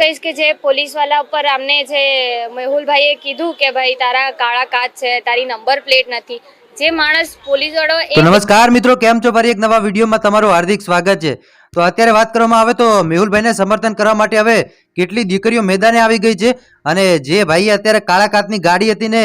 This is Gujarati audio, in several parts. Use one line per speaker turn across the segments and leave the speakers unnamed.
કહીશ કે જે પોલીસવાલા ઉપર અમને જે મેહુલભાઈએ કીધું કે ભાઈ, તારા કાળા કાચ છે, તારી નંબર પ્લેટ નથી. જે માણસ પોલીસવાળો
તો નમસ્કાર મિત્રો, કેમ છો? ફરી એક નવા વિડીયોમાં તમારું હાર્દિક સ્વાગત છે. તો અત્યારે વાત કરવામાં આવે તો મેહુલભાઈને સમર્થન કરવા માટે હવે કેટલી દીકરીઓ મેદાને આવી ગઈ છે અને જે ભાઈએ અત્યારે કાળા કાચની ગાડી હતી ને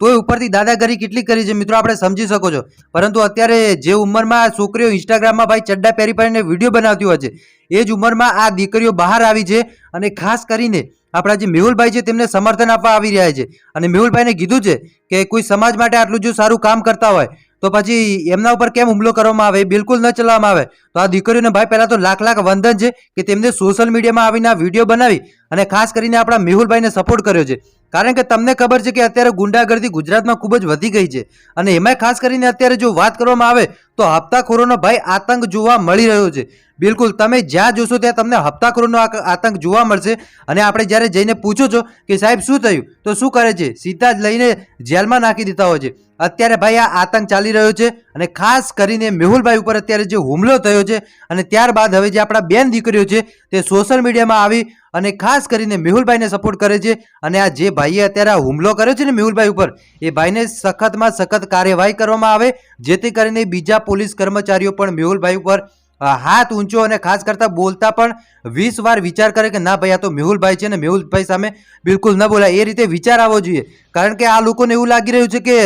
તોય ઉપરથી દાદાગીરી કેટલી કરી છે મિત્રો આપણે સમજી શકો છો. પરંતુ અત્યારે જે ઉંમરમાં છોકરીઓ ઇન્સ્ટાગ્રામમાં ભાઈ ચડ્ડા પહેરી પહેરીને વીડિયો બનાવતી હોય છે, એ જ ઉંમરમાં આ દીકરીઓ બહાર આવી છે અને ખાસ કરીને આપણા જે મેહુલભાઈ છે તેમને સમર્થન આપવા આવી રહ્યા છે. અને મેહુલભાઈને કીધું છે કે કોઈ સમાજ માટે આટલું જો સારું કામ કરતા હોય, તો પછી એમના ઉપર કેમ હુમલો કરવામાં આવે? બિલકુલ ન ચલાવવામાં આવે. તો આ દીકરીઓને ભાઈ પહેલાં તો લાખ લાખ વંદન છે કે તેમને સોશિયલ મીડિયામાં આવીને આ વીડિયો બનાવી અને ખાસ કરીને આપણા મેહુલભાઈને સપોર્ટ કર્યો છે. કારણ કે તમને ખબર છે કે અત્યારે ગુંડાગર્દી ગુજરાતમાં ખૂબ જ વધી ગઈ છે. અને એમાંય ખાસ કરીને અત્યારે જો વાત કરવામાં આવે, તો હપ્તાખોરોનો ભાઈ આતંક જોવા મળી રહ્યો છે. બિલકુલ, તમે જ્યાં જોશો ત્યાં તમને હપ્તાખોરોનો આતંક જોવા મળશે. અને આપણે જ્યારે જઈને પૂછો છો કે સાહેબ, શું થયું? તો શું કરે છે? સીધા જ લઈને જેલમાં નાખી દેતા હોય છે. અત્યારે ભાઈ આ આતંક ચાલી રહ્યો છે. અને ખાસ કરીને મેહુલભાઈ ઉપર અત્યારે જે હુમલો થયો છે, અને ત્યારબાદ હવે જે આપણા બેન દીકરીઓ છે, તે સોશિયલ મીડિયામાં આવી અને ખાસ કરીને મેહુલભાઈને સપોર્ટ કરે છે. અને આ જે ભાઈએ અત્યારે આ હુમલો કર્યો છે ને મેહુલભાઈ ઉપર, એ ભાઈને સખતમાં સખત કાર્યવાહી કરવામાં આવે, જેથી કરીને બીજા પોલીસ કર્મચારીઓ પણ મેહુલભાઈ ઉપર હાથ ઊંચો અને ખાસ કરતા બોલતા પણ વીસ વાર વિચાર કરે કે, ના ભાઈ, આ તો મેહુલભાઈ છે ને મેહુલભાઈ સામે બિલકુલ ન બોલાય. એ રીતે વિચાર આવવો જોઈએ. કારણ કે આ લોકોને એવું લાગી રહ્યું છે કે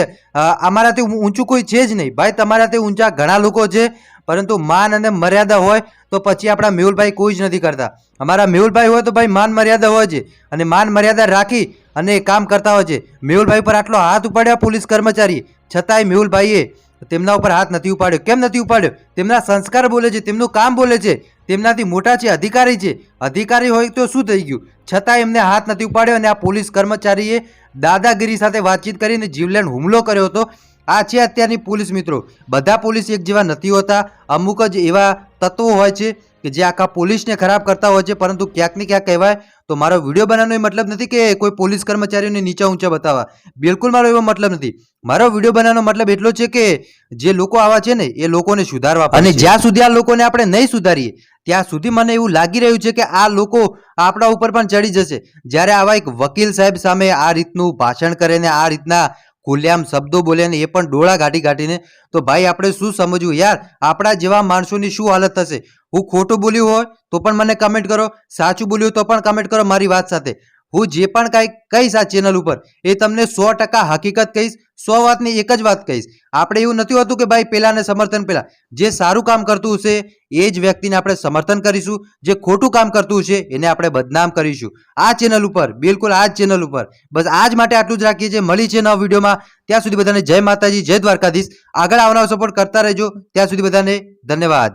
અમારાથી ઊંચું કોઈ છે જ નહીં. ભાઈ, તમારાથી ઊંચા ઘણા લોકો છે, પરંતુ માન અને મર્યાદા હોય તો પછી આપણા મેહુલભાઈ કોઈ જ નથી કરતા. અમારા મેહુલભાઈ હોય તો ભાઈ માન મર્યાદા હોય છે અને માન મર્યાદા રાખી અને કામ કરતા હોય છે. મેહુલભાઈ પર આટલો હાથ ઉપાડ્યા પોલીસ કર્મચારી. છતાંય મેહુલભાઈએ તેમના ઉપર હાથ નથી ઉપાડ્યો. કેમ નથી ઉપાડ્યો? તેમના સંસ્કાર બોલે છે, તેમનું કામ બોલે છે, તેમનાથી મોટા છે, અધિકારી છે. અધિકારી હોય તો શું થઈ ગયું? છતાં એમને હાથ નથી ઉપાડ્યો અને આ પોલીસ કર્મચારીએ દાદાગીરી સાથે વાતચીત કરીને જીવલેણ હુમલો કર્યો હતો. આ છે અત્યારની પોલીસ મિત્રો. બધા પોલીસ એક જેવા નથી હોતા. અમુક જ એવા તત્વો હોય છે કે જે આખા પોલીસને ખરાબ કરતા હોય છે. પરંતુ ક્યાંક ને ક્યાંક કહેવાય તો મારો વીડિયો બનાવવાનો એ મતલબ નથી કે કોઈ પોલીસ કર્મચારીઓને નીચા ઊંચા બતાવવા. બિલકુલ મારો એવો મતલબ નથી. મારો વીડિયો બનાવવાનો મતલબ એટલો છે કે જે લોકો આવા છે ને એ લોકોને સુધારવા અને જ્યાં સુધી આ લોકોને આપણે નહીં સુધારીએ ત્યાં સુધી મને એવું લાગી રહ્યું છે કે આ લોકો આપણા ઉપર પણ ચડી જશે. જ્યારે આવા એક વકીલ સાહેબ સામે આ રીતનું ભાષણ કરે ને આ રીતના ખુલ્લેઆમ શબ્દો બોલે ને એ પણ ડોળા ગાટી ગાટીને તો ભાઈ આપણે શું સમજવું? યાર, આપણા જેવા માણસોની શું હાલત થશે? હું ખોટું બોલ્યું હોય તો પણ મને કમેન્ટ કરો, સાચું બોલ્યું તો પણ કમેન્ટ કરો મારી વાત સાથે. હું જે પણ કાંઈ કહીશ આ ચેનલ ઉપર, એ તમને સો ટકા હકીકત કહીશ, સો વાતની એક જ વાત કહીશ. આપણે એવું નથી હોતું કે ભાઈ પેલાને સમર્થન પેલા. જે સારું કામ કરતું હશે, એ જ વ્યક્તિને આપણે સમર્થન કરીશું. જે ખોટું કામ કરતું હશે, એને આપણે બદનામ કરીશું. આ ચેનલ ઉપર, બિલકુલ આ જ ચેનલ ઉપર. બસ આજ માટે આટલું જ રાખીએ છીએ. મળી છે નવા વિડીયોમાં. ત્યાં સુધી બધાને જય માતાજી, જય દ્વારકાધીશ. આગળ આવનારો સપોર્ટ કરતા રહેજો. ત્યાં સુધી બધાને ધન્યવાદ.